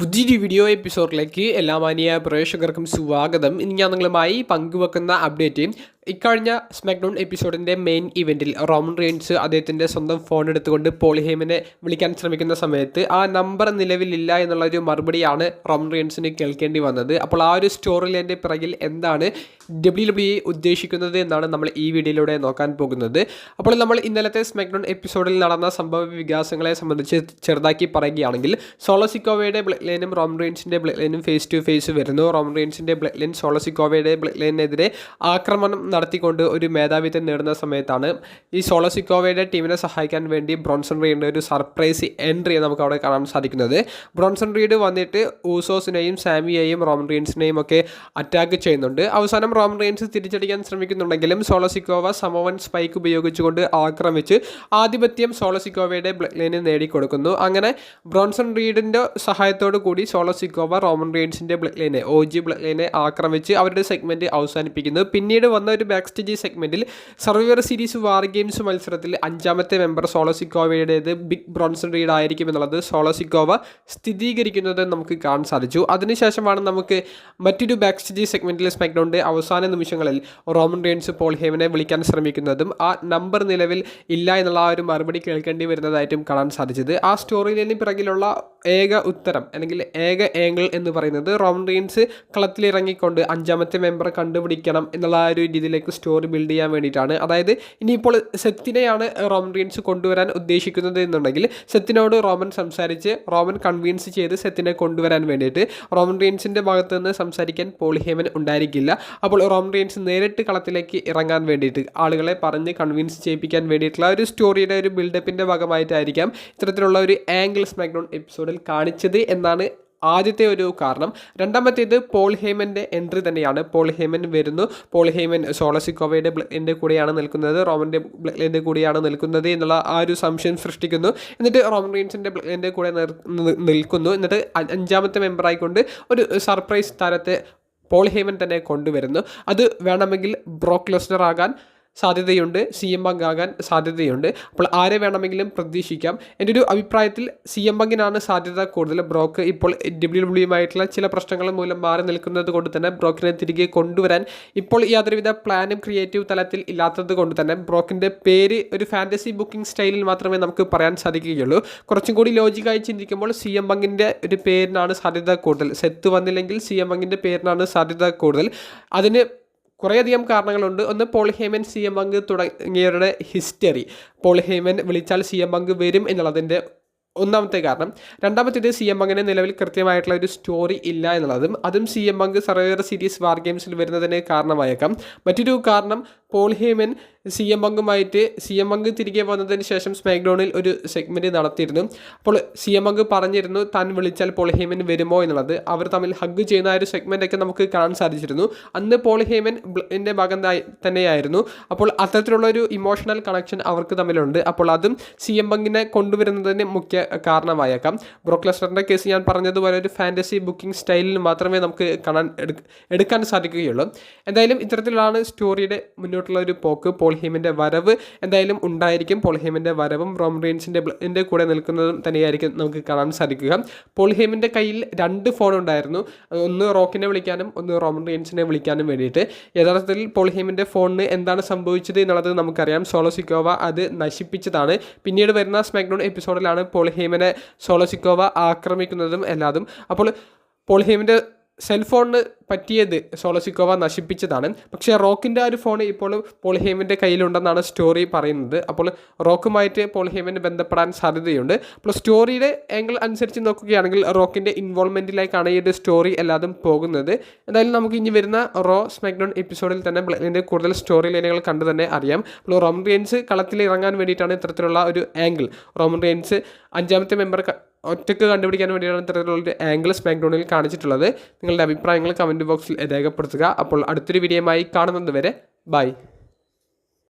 പുതിയൊരു വീഡിയോ എപ്പിസോഡിലേക്ക് എല്ലാ മാനിയ പ്രേക്ഷകർക്കും സ്വാഗതം. ഇനി ഞാൻ നിങ്ങളുമായി പങ്കുവെക്കുന്ന അപ്ഡേറ്റ് ഇക്കഴിഞ്ഞ സ്മാക്ഡൗൺ എപ്പിസോഡിന്റെ മെയിൻ ഇവന്റിൽ റോമൻ റെയിൻസ് അദ്ദേഹത്തിന്റെ സ്വന്തം ഫോൺ എടുത്തുകൊണ്ട് പോളിഹേമിനെ വിളിക്കാൻ ശ്രമിക്കുന്ന സമയത്ത് ആ നമ്പർ നിലവിലില്ല എന്നുള്ളൊരു മറുപടിയാണ് റോമൻ റെയിൻസിന് കേൾക്കേണ്ടി വന്നത്. അപ്പോൾ ആ ഒരു സ്റ്റോറി ലൈന്റെ പിറകിൽ എന്താണ് ഡബ്ല്യു ഡബ്ല്യു ഉദ്ദേശിക്കുന്നത് എന്നാണ് നമ്മൾ ഈ വീഡിയോയിലൂടെ നോക്കാൻ പോകുന്നത്. അപ്പോൾ നമ്മൾ ഇന്നലത്തെ സ്മാക്ഡൗൺ എപ്പിസോഡിൽ നടന്ന സംഭവ വികാസങ്ങളെ സംബന്ധിച്ച് ചെറുതാക്കി പറയുകയാണെങ്കിൽ സോളോസിക്കോവയുടെ ബ്ലഡ് ലൈനും റോമൻ റെയിൻസിന്റെ ബ്ലഡ് ലൈനും ഫേസ് ടു ഫേസ് വരുന്നു. റോമൻ റെയിൻസിന്റെ ബ്ലഡ് ലൈൻ സോളോസിക്കോവയുടെ ബ്ലഡ് ലൈനെതിരെ ആക്രമണം നടത്തിക്കൊണ്ട് ഒരു മേധാവിത്വം നേടുന്ന സമയത്താണ് ഈ സോളോസിക്കോവയുടെ ടീമിനെ സഹായിക്കാൻ വേണ്ടി ബ്രോൺസൺ റീഡിന്റെ ഒരു സർപ്രൈസ് എൻട്രി നമുക്ക് അവിടെ കാണാൻ സാധിക്കുന്നത്. ബ്രോൺസൺ റീഡ് വന്നിട്ട് ഊസോസിനെയും സാമിയെയും റോമൻ റീൻസിനെയും ഒക്കെ അറ്റാക്ക് ചെയ്യുന്നുണ്ട്. അവസാനം റോമൻ റീൻസ് തിരിച്ചടിക്കാൻ ശ്രമിക്കുന്നുണ്ടെങ്കിലും സോളോസിക്കോവ സമവൻ സ്പൈക്ക് ഉപയോഗിച്ചുകൊണ്ട് ആക്രമിച്ച് ആധിപത്യം സോളോസിക്കോവയുടെ ബ്ലഡ് ലൈന് നേടിക്കൊടുക്കുന്നു. അങ്ങനെ ബ്രോൺസൺ റീഡിന്റെ സഹായത്തോടു കൂടി സോളോസിക്കോവ റോമൻ റീൻസിന്റെ ബ്ലഡ്ലൈനെ ഒ ജി ബ്ലഡ്ലൈനെ ആക്രമിച്ച് അവരുടെ സെഗ്മെന്റ് അവസാനിപ്പിക്കുന്നു. പിന്നീട് വന്ന ഒരു ബാക്ക് സ്റ്റേജ് സെഗ്മെന്റിൽ സർവൈവർ സീരീസ് വാർ ഗെയിംസ് മത്സരത്തിൽ അഞ്ചാമത്തെ മെമ്പർ സോളോ സോളോസിക്കോവയുടേത് ബിഗ് ബ്രോൺസൺ റീഡ് ആയിരിക്കും എന്നുള്ളത് സോളോ സിക്കോവ സ്ഥിരീകരിക്കുന്നത് നമുക്ക് കാണാൻ സാധിച്ചു. അതിനുശേഷമാണ് നമുക്ക് മറ്റൊരു ബാക്ക് സ്റ്റേജ് സെഗ്മെന്റിൽ സ്മാക്ഡൗണിന്റെ അവസാന നിമിഷങ്ങളിൽ റോമൻ റെയിൻസ് പോൾ ഹേമനെ വിളിക്കാൻ ശ്രമിക്കുന്നതും ആ നമ്പർ നിലവിൽ ഇല്ല എന്നുള്ള ആ ഒരു മറുപടി കേൾക്കേണ്ടി വരുന്നതായിട്ടും കാണാൻ സാധിച്ചത്. ആ സ്റ്റോറിയിലിന് പിറകിലുള്ള ഏക ഉത്തരം അല്ലെങ്കിൽ ഏക ഏങ്കിൾ എന്ന് പറയുന്നത് റോമൻ റെയിൻസ് കളത്തിലിറങ്ങിക്കൊണ്ട് അഞ്ചാമത്തെ മെമ്പർ കണ്ടുപിടിക്കണം എന്നുള്ള ആ ഒരു രീതിയിലേക്ക് സ്റ്റോറി ബിൽഡ് ചെയ്യാൻ വേണ്ടിയിട്ടാണ്. അതായത് ഇനിയിപ്പോൾ സെത്തിനെയാണ് റീൻസ് കൊണ്ടുവരാൻ ഉദ്ദേശിക്കുന്നത് എന്നുണ്ടെങ്കിൽ സെത്തിനോട് റോമൻ സംസാരിച്ച് റോമൻ കൺവീൻസ് ചെയ്ത് സെത്തിനെ കൊണ്ടുവരാൻ വേണ്ടിയിട്ട് റോമൻ റീൻസിന്റെ ഭാഗത്ത് നിന്ന് സംസാരിക്കാൻ പോളിഹേമൻ ഉണ്ടായിരിക്കില്ല. അപ്പോൾ റോമൻ റീൻസ് നേരിട്ട് കളത്തിലേക്ക് ഇറങ്ങാൻ വേണ്ടിയിട്ട് ആളുകളെ പറഞ്ഞ് കൺവിൻസ് ചെയ്യിപ്പിക്കാൻ വേണ്ടിയിട്ടുള്ള ഒരു സ്റ്റോറിയുടെ ഒരു ബിൽഡപ്പിന്റെ ഭാഗമായിട്ടായിരിക്കാം ഇത്തരത്തിലുള്ള ഒരു ആംഗിൾ സ്മാക്ഡൗൺ എപ്പിസോഡിൽ കാണിച്ചത് എന്നാണ് ആദ്യത്തെ ഒരു കാരണം. രണ്ടാമത്തേത് പോൾ ഹേമന്റെ എൻട്രി തന്നെയാണ്. പോൾ ഹേമൻ വരുന്നു. പോൾ ഹേമൻ സോളസിക്കോവയുടെ ബ്ലഡിന്റെ കൂടെയാണ് നിൽക്കുന്നത്. റോമന്റെ ബ്ലഡിന്റെ കൂടെയാണ് നിൽക്കുന്നത് എന്നുള്ള ആ ഒരു സംശയം സൃഷ്ടിക്കുന്നു. എന്നിട്ട് റോമൻ റീൻസിന്റെ ബ്ലഡിന്റെ കൂടെ നിൽക്കുന്നു. എന്നിട്ട് അഞ്ചാമത്തെ മെമ്പറായിക്കൊണ്ട് ഒരു സർപ്രൈസ് താരത്തെ പോൾ ഹേമൻ തന്നെ കൊണ്ടുവരുന്നു. അത് വേണമെങ്കിൽ ബ്രോക്ക് ലെസ്നർ ആകാൻ സാധ്യതയുണ്ട്. സി എം ബങ്ക് ആകാൻ സാധ്യതയുണ്ട്. അപ്പോൾ ആരെ വേണമെങ്കിലും പ്രതീക്ഷിക്കാം. എന്റെ ഒരു അഭിപ്രായത്തിൽ സി എം ബങ്കിനാണ് സാധ്യത കൂടുതൽ. ബ്രോക്ക് ഇപ്പോൾ ഡബ്ല്യു ഡബ്ല്യുമായിട്ടുള്ള ചില പ്രശ്നങ്ങൾ മൂലം മാറി നിൽക്കുന്നത് കൊണ്ട് തന്നെ ബ്രോക്കിനെ തിരികെ കൊണ്ടുവരാൻ ഇപ്പോൾ യാതൊരുവിധ പ്ലാനും ക്രിയേറ്റീവ് തലത്തിൽ ഇല്ലാത്തത് കൊണ്ട് തന്നെ ബ്രോക്കിന്റെ പേര് ഒരു ഫാന്റസി ബുക്കിംഗ് സ്റ്റൈലിൽ മാത്രമേ നമുക്ക് പറയാൻ സാധിക്കുകയുള്ളൂ. കുറച്ചും കൂടി ലോജിക്കായി ചിന്തിക്കുമ്പോൾ സി എം ബങ്കിന്റെ ഒരു പേരിനാണ് സാധ്യത കൂടുതൽ. സെത്ത് വന്നില്ലെങ്കിൽ സി എം ബങ്കിന്റെ പേരിനാണ് സാധ്യത കൂടുതൽ. അതിന് കുറേയധികം കാരണങ്ങളുണ്ട്. ഒന്ന് Paul Heyman C M Punk തുടങ്ങിയവരുടെ ഹിസ്റ്ററി പോൾ ഹേമൻ വിളിച്ചാൽ സി എം ബങ്ക് വരും എന്നുള്ളതിന്റെ ഒന്നാമത്തെ കാരണം രണ്ടാമത്തേത് സി എം ബങ്കിന് നിലവിൽ കൃത്യമായിട്ടുള്ള ഒരു സ്റ്റോറി ഇല്ല എന്നുള്ളതും അതും C M Punk Survivor Series War ഗെയിംസിൽ വരുന്നതിന് കാരണമായേക്കാം. മറ്റൊരു കാരണം പോൾ ഹേമൻ സി എം ബങ്കുമായിട്ട് സി എം ബങ്ക് തിരികെ വന്നതിന് ശേഷം സ്മാക്ഡൗണിൽ ഒരു സെഗ്മെന്റ് നടത്തിയിരുന്നു. അപ്പോൾ സി എം ബങ്ക് പറഞ്ഞിരുന്നു താൻ വിളിച്ചാൽ പോൾ ഹേമൻ വരുമോ? എന്നുള്ളത്. അവർ തമ്മിൽ ഹഗ് ചെയ്യുന്ന ഒരു സെഗ്മെന്റ് ഒക്കെ നമുക്ക് കാണാൻ സാധിച്ചിരുന്നു. അന്ന് പോൾ ഹേമൻ എന്റെ ഭാഗം തന്നെയായിരുന്നു. അപ്പോൾ അത്തരത്തിലുള്ള ഒരു ഇമോഷണൽ കണക്ഷൻ അവർക്ക് തമ്മിലുണ്ട്. അപ്പോൾ അതും സി എം ബങ്കിനെ കൊണ്ടുവരുന്നതിന് മുഖ്യ കാരണമായേക്കാം. ബ്രോക്ക് കേസ് ഞാൻ പറഞ്ഞതുപോലെ ഒരു ഫാന്റസി ബുക്കിംഗ് സ്റ്റൈലിൽ മാത്രമേ നമുക്ക് കാണാൻ എടുക്കാൻ സാധിക്കുകയുള്ളൂ. എന്തായാലും ഇത്തരത്തിലാണ് സ്റ്റോറിയുടെ മുന്നോട്ടുള്ള ഒരു പോക്ക്. പോൾഹീമിന്റെ വരവ് എന്തായാലും ഉണ്ടായിരിക്കും. പോൾഹീമിന്റെ വരവും റോം റീൻസിന്റെ കൂടെ നിൽക്കുന്നതും തന്നെയായിരിക്കും നമുക്ക് കാണാൻ സാധിക്കുക. പോൾഹീമിന്റെ കയ്യിൽ രണ്ട് ഫോൺ ഉണ്ടായിരുന്നു. ഒന്ന് റോക്കിനെ വിളിക്കാനും ഒന്ന് റോമൻ റീൻസിനെ വിളിക്കാനും വേണ്ടിയിട്ട്. യഥാർത്ഥത്തിൽ പോൾഹീമിന്റെ ഫോണിന് എന്താണ് സംഭവിച്ചത് എന്നുള്ളത് നമുക്കറിയാം. സോളോ സിക്കോവ അത് നശിപ്പിച്ചതാണ്. പിന്നീട് വരുന്ന സ്മാക്ഡൗൺ എപ്പിസോഡിലാണ് പോൾ ഹീമിനെ സോളോസിക്കോവ ആക്രമിക്കുന്നതും എല്ലാതും. അപ്പോൾ പോൾ ഹീമിന്റെ സെൽഫോണിന് പറ്റിയത് സോളസിക്കോവ നശിപ്പിച്ചതാണ്. പക്ഷേ റോക്കിന്റെ ആ ഒരു ഫോൺ ഇപ്പോൾ പോൾഹേമിന്റെ കയ്യിലുണ്ടെന്നാണ് സ്റ്റോറി പറയുന്നത്. അപ്പോൾ റോക്കുമായിട്ട് പോൾഹേമിന് ബന്ധപ്പെടാൻ സാധ്യതയുണ്ട്. അപ്പോൾ സ്റ്റോറിയുടെ ആംഗിൾ അനുസരിച്ച് നോക്കുകയാണെങ്കിൽ റോക്കിന്റെ ഇൻവോൾവ്മെന്റിലേക്കാണ് ഈ ഒരു സ്റ്റോറി എല്ലാതും പോകുന്നത്. എന്തായാലും നമുക്ക് ഇനി വരുന്ന റോ സ്മാക്ഡൗൺ എപ്പിസോഡിൽ തന്നെ ബ്ലഡിന്റെ കൂടുതൽ സ്റ്റോറി ലൈനുകൾ കണ്ടു തന്നെ അറിയാം. അപ്പോൾ റോമൻ റെയിൻസ് കളത്തിൽ ഇറങ്ങാൻ വേണ്ടിയിട്ടാണ് ഇത്തരത്തിലുള്ള ഒരു ആംഗിൾ റോമൻ റെയിൻസ് അഞ്ചാമത്തെ മെമ്പർ ഒറ്റയ്ക്ക് കണ്ടുപിടിക്കാൻ വേണ്ടിയാണ് ഇത്തരത്തിലുള്ള ഒരു ആംഗിൾ സ്മാക്ഡൗണിൽ കാണിച്ചിട്ടുള്ളത്. നിങ്ങളുടെ അഭിപ്രായങ്ങൾ കമന്റ് ബോക്സിൽ രേഖപ്പെടുത്തുക. അപ്പോൾ അടുത്തൊരു വീഡിയോയുമായി കാണുന്നത് വരെ ബൈ